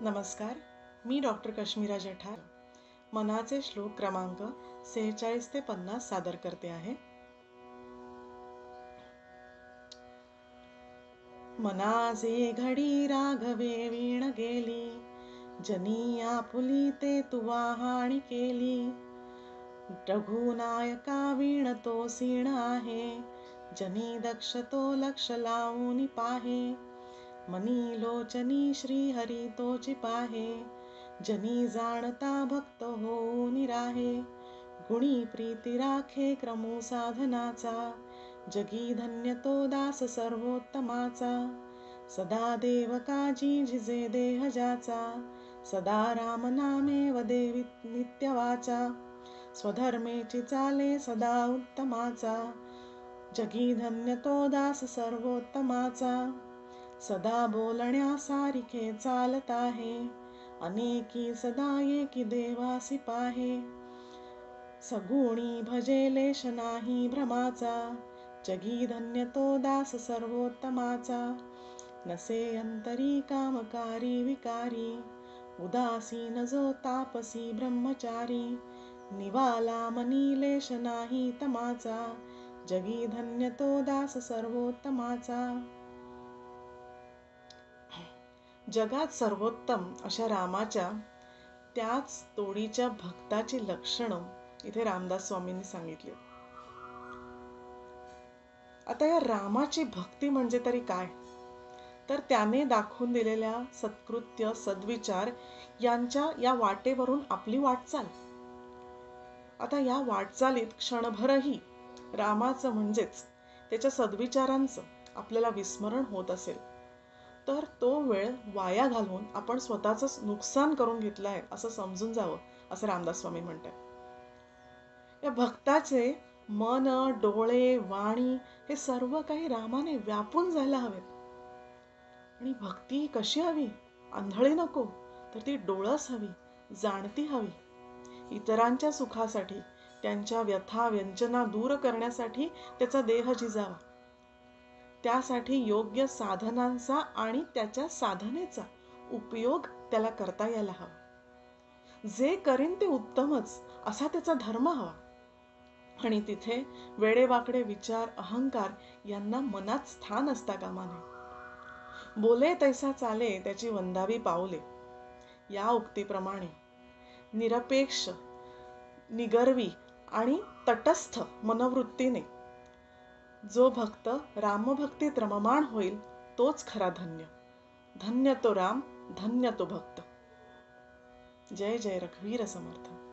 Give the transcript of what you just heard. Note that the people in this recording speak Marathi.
नमस्कार मी डॉक्टर कश्मीरा जठार. मनाचे श्लोक क्रमांक सेहेचाळीस ते पन्नास सादर करते आहे. मनाचे घडी राघवे वीण गेली जनी आपुली ते तुवा हाणी केली. रघुनायका वीण तो सीण आहे जनी दक्ष तो लक्ष लावून पाहे. मनी लोचनी श्री हरी तोची पाहे. जनी जाणता भक्त हो निराहे गुणी प्रीती राखे क्रमो साधनाचा. जगी धन्य तो दास सर्वोत्तमाचा. सदा देव काजी झिजे देह जाचा सदा राम नामे वदेवी नित्यवाचा. स्वधर्मेची चाले सदा उत्तमाचा. जगी धन्य तो दास सर्वोत्तमाचा. सदा बोलण्यासारखे चालत आहे. अनेकी सदा एकी देवासी पाहे सगुणी भजे लेश नाही भ्रमाचा. जगी धन्य तो दास सर्वोत्तमाचा. नसे अंतरी कामकारी विकारी. उदासीन जो तापसी ब्रह्मचारी. निवाला मनी लेश नाही तमाचा. जगी धन्य तो दास सर्वोत्तमाचा. जगात सर्वोत्तम अशा रामाच्या त्याच तोडीच्या भक्ताची लक्षणं इथे रामदास स्वामींनी सांगितली. आता या रामाची भक्ती म्हणजे तरी काय? तर त्याने दाखवून दिलेल्या सत्कृत्य सद्विचार यांच्या या वाटेवरून आपली वाटचाल. आता या वाटचालीत क्षणभरही रामाचं म्हणजेच त्याच्या सद्विचारांचं आपल्याला विस्मरण होत असेल. तर तो वेळ वाया घालून आपण स्वतःच नुकसान करून घेतलं आहे असं समजून जावं असं रामदास स्वामी म्हणतात. या भक्ताचे मन डोळे वाणी हे सर्व काही रामाने व्यापून जायला हवेत. आणि भक्ती कशी हवी? आंधळी नको तर ती डोळस हवी जाणती हवी. इतरांच्या सुखासाठी त्यांच्या व्यथा व्यंजना दूर करण्यासाठी त्याचा देह जिजावा. त्यासाठी योग्य साधनांचा आणि त्याच्या साधनेचा उपयोग त्याला करता यायला हवा. जे करीन ते उत्तमच असा त्याचा धर्म हवा. आणि तिथे वेडेवाकडे विचार अहंकार यांना मनात स्थान असता कामा नये. बोले तैसा चाले त्याची वंदावी पावले. या उक्तीप्रमाणे निरपेक्ष निगर्वी आणि तटस्थ मनवृत्तीने जो भक्त रामभक्तीत रममाण होईल तोच खरा धन्य. धन्य तो राम धन्य तो भक्त. जय जय रघुवीर समर्थ.